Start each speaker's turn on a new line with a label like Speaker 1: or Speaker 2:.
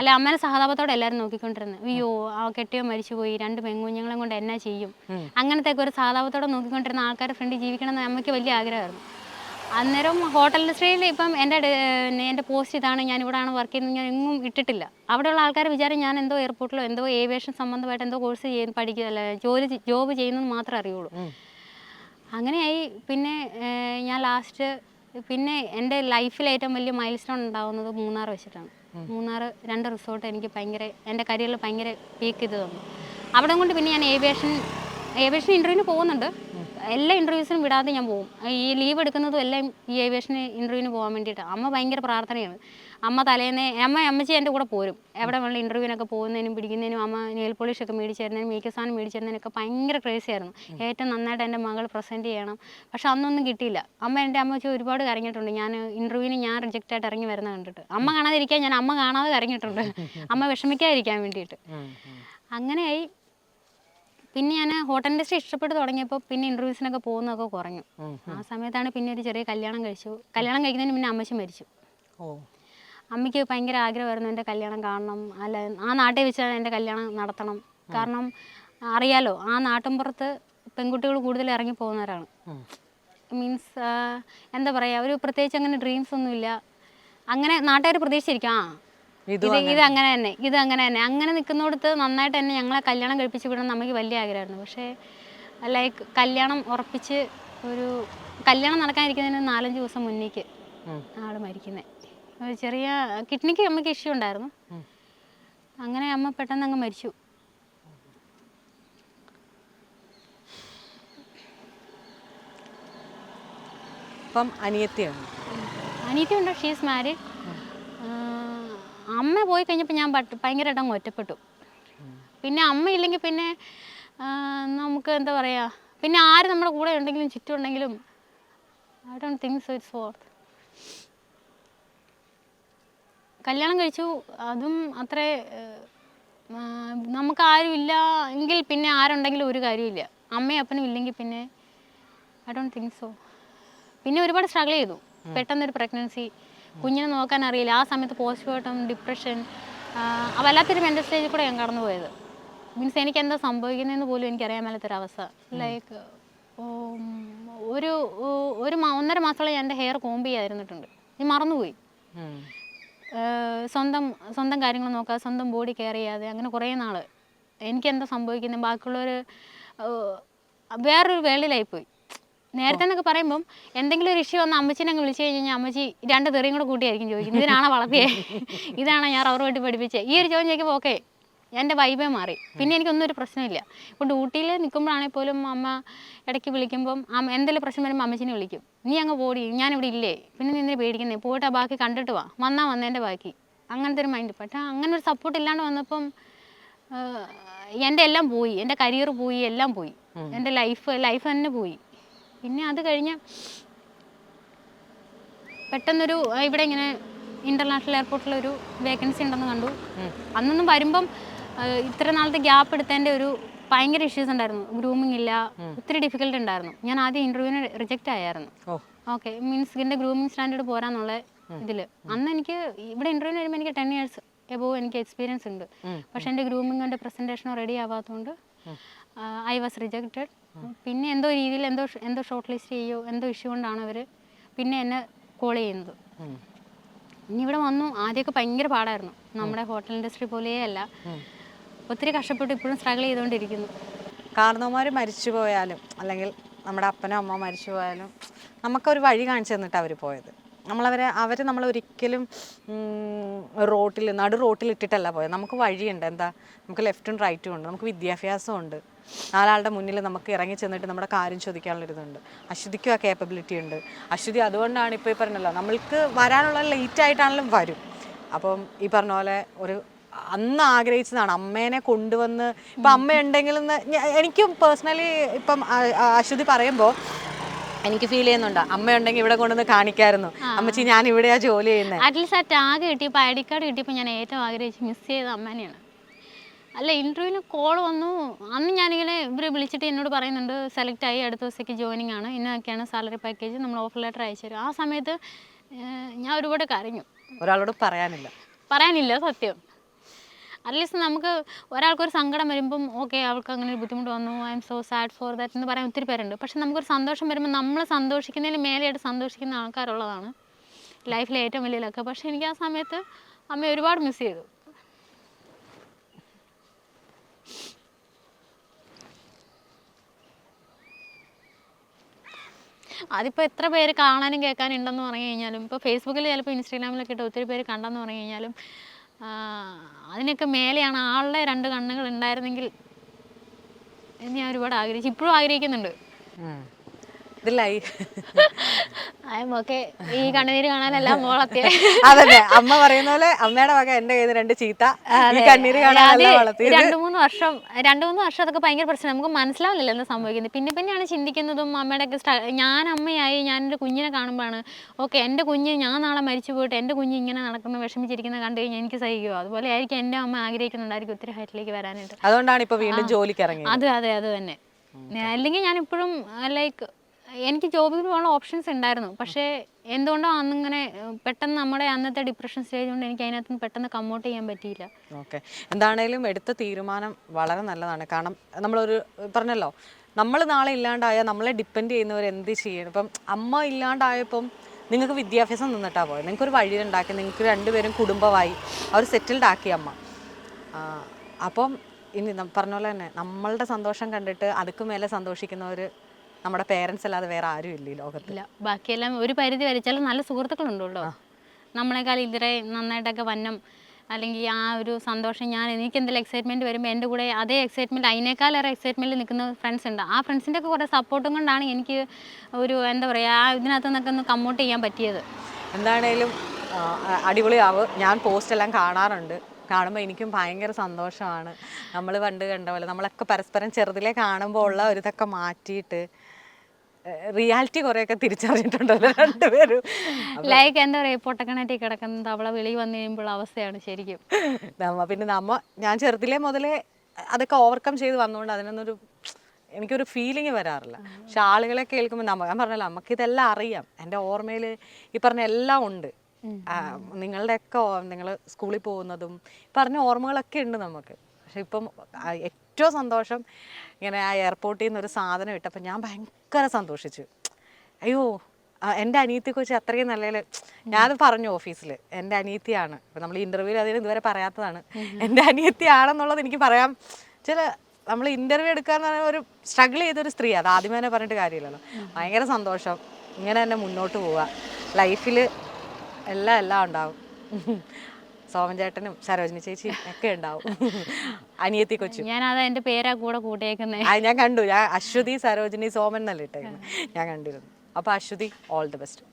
Speaker 1: അല്ല അമ്മേനെ സഹതാപത്തോടെ എല്ലാവരും നോക്കിക്കൊണ്ടിരുന്നത്. അയ്യോ ആ കെട്ടിയോ മരിച്ചുപോയി രണ്ട് പെൺകുഞ്ഞുങ്ങളെ കൊണ്ട് എന്നാ ചെയ്യും? അങ്ങനത്തെ ഒരു സഹതാപത്തോടെ നോക്കിക്കൊണ്ടിരുന്ന ആൾക്കാരുടെ ഫ്രണ്ട് ജീവിക്കണമെന്ന് അമ്മയ്ക്ക് വലിയ ആഗ്രഹമായിരുന്നു. അന്നേരം ഹോട്ടൽ ഇൻഡസ്ട്രിയിൽ ഇപ്പം എന്റെ എന്റെ പോസ്റ്റ് ഇതാണ് ഞാൻ ഇവിടെയാണ് വർക്ക് ചെയ്യുന്നത് ഞാൻ എങ്ങും ഇട്ടിട്ടില്ല. അവിടെയുള്ള ആൾക്കാർ വിചാരം ഞാൻ എന്തോ എയർപോർട്ടിലോ എന്തോ ഏവിയേഷൻ സംബന്ധമായിട്ട് എന്തോ കോഴ്സ് ചെയ്യുന്ന പഠിക്കുകയല്ല ജോലി ജോബ് ചെയ്യുന്നത് മാത്രമേ അറിയുള്ളൂ. അങ്ങനെയായി പിന്നെ ഞാൻ ലാസ്റ്റ് പിന്നെ എന്റെ ലൈഫിൽ ഏറ്റവും വലിയ മൈൽ സ്റ്റോൺ ഉണ്ടാകുന്നത് മൂന്നാർ വെച്ചിട്ടാണ്. മൂന്നാർ രണ്ട് റിസോർട്ട് എനിക്ക് ഭയങ്കര എന്റെ കരിയറിൽ ഭയങ്കര പീക്ക് ഇത് തന്നു. അവിടെ കൊണ്ട് പിന്നെ ഞാൻ ഏവിയേഷൻ ഏവിയേഷൻ ഇന്റർവ്യൂവിന് പോകുന്നുണ്ട്. എല്ലാ ഇന്റർവ്യൂസിനും വിടാതെ ഞാൻ പോകും. ഈ ലീവ് എടുക്കുന്നതും എല്ലാം ഈ ഏവിയേഷൻ ഇന്റർവ്യൂവിന് പോകാൻ വേണ്ടിയിട്ടാണ് അമ്മ ഭയങ്കര പ്രാർത്ഥനയാണ്. അമ്മ തലേന്ന് അമ്മ അമ്മച്ചി എന്റെ കൂടെ പോരും. എവിടെ വേണമെങ്കിലും ഇന്റർവ്യൂവിനൊക്കെ പോകുന്നതിനും പിടിക്കുന്നതിനും അമ്മ നെയിൽ പോളിഷൊക്കെ മേടിച്ച് തരുന്നതിനും മേക്കപ്പ് സാധനം മേടിച്ച് തരുന്നതിനൊക്കെ ഭയങ്കര ക്രേസി ആയിരുന്നു. ഏറ്റവും നന്നായിട്ട് എന്റെ മകൾ പ്രസന്റ് ചെയ്യണം. പക്ഷെ അന്നൊന്നും കിട്ടിയില്ല. അമ്മ എന്റെ അമ്മച്ചി ഒരുപാട് കരഞ്ഞിട്ടുണ്ട്. ഞാൻ ഇന്റർവ്യൂവിന് ഞാൻ റിജക്റ്റ് ആയിട്ട് ഇറങ്ങി വരുന്നത് കണ്ടിട്ട്. അമ്മ കാണാതിരിക്കാൻ ഞാൻ അമ്മ കാണാതെ കരഞ്ഞിട്ടുണ്ട്. അമ്മ വിഷമിക്കാതിരിക്കാൻ വേണ്ടിയിട്ട്. അങ്ങനെയായി. പിന്നെ ഞാൻ ഹോട്ടൽ ഇൻഡസ്ട്രി ഇഷ്ടപ്പെട്ട് തുടങ്ങിയപ്പോൾ പിന്നെ ഇന്റർവ്യൂസിനൊക്കെ പോകുന്നതൊക്കെ കുറഞ്ഞു. ആ സമയത്താണ് പിന്നെ ഒരു ചെറിയ കല്യാണം കഴിച്ചു. കല്യാണം കഴിക്കുന്നതിന് പിന്നെ അമ്മച്ചി മരിച്ചു.
Speaker 2: ഓ.
Speaker 1: അമ്മയ്ക്ക് ഭയങ്കര ആഗ്രഹമായിരുന്നു എന്റെ കല്യാണം കാണണം. അല്ല ആ നാട്ടിൽ വെച്ചാണ് എന്റെ കല്യാണം നടത്തണം. കാരണം അറിയാലോ ആ നാട്ടിൻപുറത്ത് പെൺകുട്ടികൾ കൂടുതൽ ഇറങ്ങി പോകുന്നവരാണ്. മീൻസ് എന്താ പറയുക ഒരു പ്രത്യേകിച്ച് അങ്ങനെ ഡ്രീംസ് ഒന്നുമില്ല അങ്ങനെ നാട്ടുകാർ പ്രതീക്ഷിച്ചിരിക്കും ആ ഇത് ഇത് അങ്ങനെ തന്നെ ഇത് അങ്ങനെ തന്നെ. അങ്ങനെ നിൽക്കുന്നിടത്ത് നന്നായിട്ട് തന്നെ ഞങ്ങളെ കല്യാണം കഴിപ്പിച്ച് വിടണം നമുക്ക് വലിയ ആഗ്രഹമായിരുന്നു. പക്ഷേ ലൈക്ക് കല്യാണം ഉറപ്പിച്ച് ഒരു കല്യാണം നടക്കാനിരിക്കുന്നതിന് നാലഞ്ച് ദിവസം മുന്നേക്ക് ആൾ മരിക്കുന്നത് ചെറിയ കിഡ്നിക്ക് അമ്മയ്ക്ക് ഇഷ്യൂ ഉണ്ടായിരുന്നു. അങ്ങനെ അമ്മ പെട്ടെന്ന് അങ്ങ് മരിച്ചു.
Speaker 2: അപ്പം അനിയത്തിയാണ്.
Speaker 1: ഷീസ് മാരീഡ് അമ്മ പോയി കഴിഞ്ഞപ്പോൾ ഞാൻ ഭയങ്കരമായിട്ട് അങ്ങ് ഒറ്റപ്പെട്ടു. പിന്നെ അമ്മ ഇല്ലെങ്കിൽ പിന്നെ നമുക്ക് എന്താ പറയുക പിന്നെ ആര് നമ്മുടെ കൂടെ ഉണ്ടെങ്കിലും ചുറ്റും ഉണ്ടെങ്കിലും I don't think so it's fourth കല്യാണം കഴിച്ചു. അതും അത്ര നമുക്ക് ആരുമില്ല എങ്കിൽ പിന്നെ ആരുണ്ടെങ്കിലും ഒരു കാര്യമില്ല. അമ്മയും അപ്പനും ഇല്ലെങ്കിൽ പിന്നെ ഐ ഡോണ്ട് തിങ്ക് സോ പിന്നെ ഒരുപാട് സ്ട്രഗിൾ ചെയ്തു. പെട്ടെന്നൊരു പ്രഗ്നൻസി കുഞ്ഞിനെ നോക്കാൻ അറിയില്ല. ആ സമയത്ത് പോസ്റ്റ്മോർട്ടം ഡിപ്രഷൻ വല്ലാത്തൊരു മെന്റൽ സ്റ്റേജിൽ കൂടെ ഞാൻ കടന്നു പോയത് മീൻസ് എനിക്ക് എന്താ സംഭവിക്കുന്നതെന്ന് പോലും എനിക്ക് അറിയാൻ മേലാത്തൊരവസ്ഥ ലൈക്ക് ഒരു ഒരു ഒന്നര മാസത്തോളം ഞാൻ എന്റെ ഹെയർ കോമ്പ് ചെയ്യാതിരുന്നിട്ടുണ്ട്. ഞാൻ മറന്നുപോയി. സ്വന്തം സ്വന്തം കാര്യങ്ങൾ നോക്കാതെ സ്വന്തം ബോഡി കെയർ ചെയ്യാതെ അങ്ങനെ കുറേ നാൾ എനിക്കെന്താ സംഭവിക്കുന്നത് ബാക്കിയുള്ളവർ വേറൊരു വേളിലായിപ്പോയി നേരത്തെ എന്നൊക്കെ പറയുമ്പം എന്തെങ്കിലും ഒരു ഇഷ്യൂ വന്ന് അമ്മച്ചിനെ അങ്ങ് വിളിച്ചു കഴിഞ്ഞ് കഴിഞ്ഞാൽ അമ്മച്ചി രണ്ട് തെറിയും കൂടെ കൂട്ടിയായിരിക്കും ചോദിക്കുന്നത്. ഇതിനാണോ വളർത്തിയേ? ഇതാണോ ഞാൻ റബ്ബർ വെട്ടി പഠിപ്പിച്ചത് ഈ ഒരു ചോദ്യം ചോദിക്കുമ്പോൾ ഓക്കെ എന്റെ വൈബേ മാറി. പിന്നെ എനിക്കൊന്നും ഒരു പ്രശ്നമില്ല. ഇപ്പോൾ ഡ്യൂട്ടിയിൽ നിൽക്കുമ്പോഴാണെങ്കിൽ പോലും അമ്മ ഇടയ്ക്ക് വിളിക്കുമ്പം അമ്മ എന്തെങ്കിലും പ്രശ്നം വരുമ്പോൾ അമ്മച്ചിനെ വിളിക്കും. നീ അങ്ങ് പോടി ഞാനിവിടെ ഇല്ലേ. പിന്നെ നീ നിന്നെ പേടിക്കുന്നേ? പോയിട്ട് ആ ബാക്കി കണ്ടിട്ട് വാ. വന്നാൽ വന്നതിന്റെ ബാക്കി. അങ്ങനത്തെ ഒരു മൈൻഡ് പക്ഷേ അങ്ങനെ ഒരു സപ്പോർട്ട് ഇല്ലാണ്ട് വന്നപ്പം എന്റെ എല്ലാം പോയി. എന്റെ കരിയർ പോയി എല്ലാം പോയി. എന്റെ ലൈഫ് ലൈഫ് തന്നെ പോയി. പിന്നെ അത് കഴിഞ്ഞ് പെട്ടെന്നൊരു ഇവിടെ ഇങ്ങനെ ഇന്റർനാഷണൽ എയർപോർട്ടിലൊരു വേക്കൻസി ഉണ്ടെന്ന് കണ്ടു. അന്നൊന്നും വരുമ്പം ഇത്ര നാളത്തെ ഗ്യാപ്പ് എടുത്തതിന്റെ ഒരു ഭയങ്കര ഇഷ്യൂസ് ഉണ്ടായിരുന്നു. ഗ്രൂമിംഗ് ഇല്ല ഒത്തിരി ഡിഫിക്കൽട്ട് ഉണ്ടായിരുന്നു. ഞാൻ ആദ്യം ഇന്റർവ്യൂവിന് റിജക്റ്റ് ആയായിരുന്നു. ഓക്കെ മീൻസ് ഇതിന്റെ ഗ്രൂമിംഗ് സ്റ്റാൻഡേർഡ് പോരാന്നുള്ള ഇതിൽ അന്ന് എനിക്ക് ഇവിടെ ഇന്റർവ്യൂവിന് വരുമ്പോൾ എനിക്ക് ടെൻ ഇയേഴ്സ് എബോ എനിക്ക് എക്സ്പീരിയൻസ് ഉണ്ട്. പക്ഷെ എന്റെ എന്റെ പ്രസന്റേഷനോ റെഡി ആവാത്തതുകൊണ്ട് ഐ വാസ് റിജക്റ്റഡ് പിന്നെ എന്തോ രീതിയിൽ എന്തോ എന്തോ ഷോർട്ട് ലിസ്റ്റ് ചെയ്യോ എന്തോ ഇഷ്യൂ കൊണ്ടാണ് അവർ പിന്നെ എന്നെ കോൾ ചെയ്യുന്നത്. ഇനി ഇവിടെ വന്നു. ആദ്യമൊക്കെ ഭയങ്കര പാടായിരുന്നു. നമ്മുടെ ഹോട്ടൽ ഇൻഡസ്ട്രി പോലെയേ അല്ല. ഒത്തിരി കഷ്ടപ്പെട്ട് ഇപ്പോഴും സ്ട്രഗിൾ ചെയ്തുകൊണ്ടിരിക്കുന്നു.
Speaker 2: കാരണവന്മാർ മരിച്ചു പോയാലും അല്ലെങ്കിൽ നമ്മുടെ അപ്പനോ അമ്മ മരിച്ചു പോയാലും നമുക്കൊരു വഴി കാണിച്ചു തന്നിട്ട് അവർ പോയത്. നമ്മളവരെ അവർ നമ്മൾ ഒരിക്കലും റോട്ടിൽ നടു റോട്ടിൽ ഇട്ടിട്ടല്ല പോയത്. നമുക്ക് വഴിയുണ്ട്. എന്താ? നമുക്ക് ലെഫ്റ്റും റൈറ്റും ഉണ്ട്. നമുക്ക് വിദ്യാഭ്യാസമുണ്ട് നാലാളുടെ മുന്നിൽ നമുക്ക് ഇറങ്ങി ചെന്നിട്ട് നമ്മുടെ കാര്യം ചോദിക്കാനുള്ളൊരിതുണ്ട് അശ്വതിക്കും ആ കേപ്പബിലിറ്റി ഉണ്ട്. അശ്വതി അതുകൊണ്ടാണ് ഇപ്പോൾ ഈ പറഞ്ഞല്ലോ നമ്മൾക്ക് വരാനുള്ള ലേറ്റ് ആയിട്ടാണെങ്കിലും വരും. അപ്പം ഈ പറഞ്ഞ പോലെ ഒരു അന്ന് ആഗ്രഹിച്ചതാണ് അമ്മേനെ കൊണ്ടുവന്ന് ഇപ്പം അമ്മ ഉണ്ടെങ്കിൽ എനിക്കും പേഴ്സണലി ഇപ്പം അശ്വതി പറയുമ്പോൾ എനിക്ക് ഫീൽ ചെയ്യുന്നുണ്ട്. അമ്മയുണ്ടെങ്കിൽ ഇവിടെ കൊണ്ടുവന്ന് കാണിക്കായിരുന്നു. അമ്മച്ചി ഞാൻ ഇവിടെയാ ജോലി ചെയ്യുന്നത്
Speaker 1: അറ്റ്ലീസ്റ്റ് ആ ടാഗ് കിട്ടിയപ്പോൾ ഐ ഡി കാർഡ് കിട്ടിയപ്പോൾ ഞാൻ ഏറ്റവും ആഗ്രഹിച്ച് മിസ് ചെയ്ത അമ്മേനെയാണ്. അല്ല ഇന്റർവ്യൂവിന് കോൾ വന്നു. അന്ന് ഞാനിങ്ങനെ ഇവർ വിളിച്ചിട്ട് എന്നോട് പറയുന്നുണ്ട് സെലക്ട് ആയി അടുത്ത ദിവസത്തേക്ക് ജോയിനിങ് ആണ്. ഇന്നൊക്കെയാണ് സാലറി പാക്കേജ് നമ്മൾ ഓഫർ ലെറ്റർ അയച്ചു തരും. ആ സമയത്ത് ഞാൻ ഒരുപാട് കരഞ്ഞു.
Speaker 2: ഒരാളോട് പറയാനില്ല.
Speaker 1: പറയാനില്ല സത്യം. അറ്റ്ലീസ്റ്റ് നമുക്ക് ഒരാൾക്കൊരു സങ്കടം വരുമ്പം ഓക്കെ അവൾക്ക് അങ്ങനെ ഒരു ബുദ്ധിമുട്ട് വന്നു. I am so sad for that എന്ന് പറയാൻ ഒത്തിരി പേരുണ്ട്. പക്ഷെ നമുക്കൊരു സന്തോഷം വരുമ്പോൾ നമ്മൾ സന്തോഷിക്കുന്നതിന് മേലെയായിട്ട് സന്തോഷിക്കുന്ന ആൾക്കാരുള്ളതാണ് ലൈഫിലെ ഏറ്റവും വലിയ ലക്ക് പക്ഷെ എനിക്ക് ആ സമയത്ത് അമ്മ ഒരുപാട് മിസ് ചെയ്തു. അതിപ്പോൾ എത്ര പേര് കാണാനും കേൾക്കാനും ഉണ്ടെന്ന് പറഞ്ഞു കഴിഞ്ഞാലും ഇപ്പോൾ ഫേസ്ബുക്കിൽ ചിലപ്പോൾ ഇൻസ്റ്റാഗ്രാമിലൊക്കെ ഇട്ട് ഒത്തിരി പേര് കണ്ടെന്ന് പറഞ്ഞു കഴിഞ്ഞാലും അതിനൊക്കെ മേലെയാണ് ആളുടെ രണ്ട് കണ്ണുകൾ ഉണ്ടായിരുന്നെങ്കിൽ എന്ന് ഞാൻ ഒരുപാട് ആഗ്രഹിച്ചു. ഇപ്പോഴും ആഗ്രഹിക്കുന്നുണ്ട്. ഓക്കെ. ഈ കണ്ണുനീര് കാണാനെല്ലാം മോളത്തിയ
Speaker 2: അതന്നെ. അമ്മ പറയുന്ന പോലെ അമ്മയുടെ വക എന്റെ കയ്യിൽ രണ്ട് ചീത്ത. ഈ കണ്ണീര് കാണാനല്ല വളർത്തി
Speaker 1: രണ്ടു മൂന്ന് വർഷം രണ്ടു മൂന്ന് വർഷം അതൊക്കെ ഭയങ്കര പ്രശ്നം. നമുക്ക് മനസ്സിലാവില്ല എന്താ സംഭവിക്കുന്നത്. പിന്നെ പിന്നെയാണ് ചിന്തിക്കുന്നതും അമ്മയുടെ ഒക്കെ ഞാൻ അമ്മയായി ഞാൻ എന്റെ കുഞ്ഞിനെ കാണുമ്പോഴാണ് ഓക്കെ എന്റെ കുഞ്ഞ് ഞാൻ നാളെ മരിച്ചു പോയിട്ട് എന്റെ കുഞ്ഞ് ഇങ്ങനെ നടക്കുന്ന വിഷമിച്ചിരിക്കുന്ന കണ്ടു കഴിഞ്ഞാൽ എനിക്ക് സഹിക്കുമോ അതുപോലെ ആയിരിക്കും എന്റെ അമ്മ ആഗ്രഹിക്കുന്നുണ്ടായിരിക്കും ഒത്തിരി ഹൈറ്റിലേക്ക് വരാനായിട്ട്.
Speaker 2: അതുകൊണ്ടാണ് ഇപ്പൊ വീണ്ടും ജോലിക്ക് ഇറങ്ങിയത്.
Speaker 1: അതെ അതെ അത് തന്നെ. അല്ലെങ്കിൽ ഞാൻ ഇപ്പോഴും ലൈക്ക് എനിക്ക് ജോബിൽ പോകാനുള്ള ഓപ്ഷൻസ് ഉണ്ടായിരുന്നു. പക്ഷേ എന്തുകൊണ്ടോ അന്നിങ്ങനെ പെട്ടെന്ന് നമ്മുടെ അന്നത്തെ ഡിപ്രഷൻ സ്റ്റേജ് കൊണ്ട് എനിക്ക് അതിനകത്ത് പെട്ടെന്ന് കമ്മോട്ട് ചെയ്യാൻ പറ്റിയില്ല.
Speaker 2: ഓക്കെ എന്താണേലും എടുത്ത തീരുമാനം വളരെ നല്ലതാണ്. കാരണം നമ്മളൊരു പറഞ്ഞല്ലോ നമ്മൾ നാളെ ഇല്ലാണ്ടായാൽ നമ്മളെ ഡിപ്പെൻഡ് ചെയ്യുന്നവർ എന്ത് ചെയ്യണം? ഇപ്പം അമ്മ ഇല്ലാണ്ടായപ്പം നിങ്ങൾക്ക് വിദ്യാഭ്യാസം നിന്നിട്ടാ പോയത് നിങ്ങൾക്കൊരു വഴി ഉണ്ടാക്കി നിങ്ങൾക്ക് രണ്ടുപേരും കുടുംബമായി അവർ സെറ്റിൽഡ് ആക്കി അമ്മ. അപ്പം ഇനി പറഞ്ഞ പോലെ തന്നെ നമ്മളുടെ സന്തോഷം കണ്ടിട്ട് അതുക്ക് മേലെ സന്തോഷിക്കുന്നവർ നമ്മുടെ പേരൻസ് അല്ലാതെ വേറെ ആരും ഇല്ല ഈ ലോകത്ത്.
Speaker 1: ഇല്ല ബാക്കിയെല്ലാം ഒരു പരിധി വരച്ചാലും നല്ല സുഹൃത്തുക്കളുണ്ടല്ലോ. നമ്മളെക്കാൾ ഇതിരെ നന്നായിട്ടൊക്കെ വന്നം അല്ലെങ്കിൽ ആ ഒരു സന്തോഷം ഞാൻ എനിക്ക് എന്തെങ്കിലും എക്സൈറ്റ്മെന്റ് വരുമ്പോൾ എന്റെ കൂടെ അതേ എക്സൈറ്റ്മെന്റ് അതിനേക്കാളേറെ എക്സൈറ്റ്മെന്റിൽ നിൽക്കുന്ന ഫ്രണ്ട്സ് ഉണ്ട്. ആ ഫ്രണ്ട്സിന്റെ ഒക്കെ കുറേ സപ്പോർട്ടും കൊണ്ടാണ് എനിക്ക് ഒരു എന്താ പറയുക ആ ഇതിനകത്ത് നിന്നൊക്കെ ഒന്ന് കമ്മൗട്ട് ചെയ്യാൻ പറ്റിയത്.
Speaker 2: എന്താണേലും അടിപൊളി അടിപൊളിയാവും ഞാൻ പോസ്റ്റ് എല്ലാം കാണാറുണ്ട്. കാണുമ്പോൾ എനിക്കും ഭയങ്കര സന്തോഷമാണ്. നമ്മൾ പണ്ട് കണ്ട പോലെ നമ്മളൊക്കെ പരസ്പരം ചെറുതിലെ കാണുമ്പോൾ ഉള്ള ഒരു ഇതൊക്കെ മാറ്റിയിട്ട് റിയാലിറ്റി കുറെയൊക്കെ തിരിച്ചറിഞ്ഞിട്ടുണ്ടല്ലോ രണ്ടുപേരും.
Speaker 1: ലൈക്ക് എന്താ പറയുക പൊട്ടക്കിണറ്റിൽ കിടക്കുന്ന തവള വിളി വന്നു കഴിയുമ്പോൾ അവസ്ഥയാണ് ശരിക്കും.
Speaker 2: നമ്മ പിന്നെ നമ്മ ഞാൻ ചെറുതിലേ മുതലേ അതൊക്കെ ഓവർകം ചെയ്ത് വന്നുകൊണ്ട് അതിനൊന്നൊരു എനിക്കൊരു ഫീലിംഗ് വരാറില്ല. പക്ഷെ ആളുകളെ കേൾക്കുമ്പോൾ നമ്മ ഞാൻ പറഞ്ഞല്ലോ നമുക്ക് ഇതെല്ലാം അറിയാം. എന്റെ ഓർമ്മയിൽ ഈ പറഞ്ഞ എല്ലാം ഉണ്ട്. നിങ്ങളുടെയൊക്കെ നിങ്ങൾ സ്കൂളിൽ പോകുന്നതും പറഞ്ഞ ഓർമ്മകളൊക്കെ ഉണ്ട് നമുക്ക്. പക്ഷെ ഇപ്പം ഏറ്റവും സന്തോഷം. ഇങ്ങനെ ആ എയർപോർട്ടിൽ നിന്ന് ഒരു സാധനം ഇട്ടപ്പോൾ ഞാൻ ഭയങ്കര സന്തോഷിച്ചു. അയ്യോ എന്റെ അനിയത്തി കുറിച്ച് അത്രയും നല്ല ഞാനത് പറഞ്ഞു ഓഫീസിൽ എന്റെ അനിയത്തിയാണ് ഇപ്പം നമ്മൾ ഇന്റർവ്യൂവിൽ അതിന് ഇതുവരെ പറയാത്തതാണ്. എന്റെ അനിയത്തിയാണെന്നുള്ളത് എനിക്ക് പറയാം. ചില നമ്മൾ ഇന്റർവ്യൂ എടുക്കാൻ ഒരു സ്ട്രഗിൾ ചെയ്തൊരു സ്ത്രീ. അത് ആദ്യമേ തന്നെ പറഞ്ഞിട്ട് കാര്യമില്ലല്ലോ. ഭയങ്കര സന്തോഷം. ഇങ്ങനെ തന്നെ മുന്നോട്ട് പോവുക ലൈഫിൽ എല്ലാം എല്ലാം ഉണ്ടാവും. സോമൻ ചേട്ടനും സരോജിനി ചേച്ചി ഒക്കെ ഉണ്ടാവും. അനിയത്തി കൊച്ചു.
Speaker 1: ഞാനത് എന്റെ പേരാ കൂടെ കൂട്ടിയേക്കുന്നത്
Speaker 2: ആ ഞാൻ കണ്ടു. ഞാൻ അശ്വതി സരോജിനി സോമൻ എന്നല്ല ഇട്ടേക്കുന്നത് ഞാൻ കണ്ടിരുന്നു. അപ്പോൾ അശ്വതി ഓൾ ദി ബെസ്റ്റ്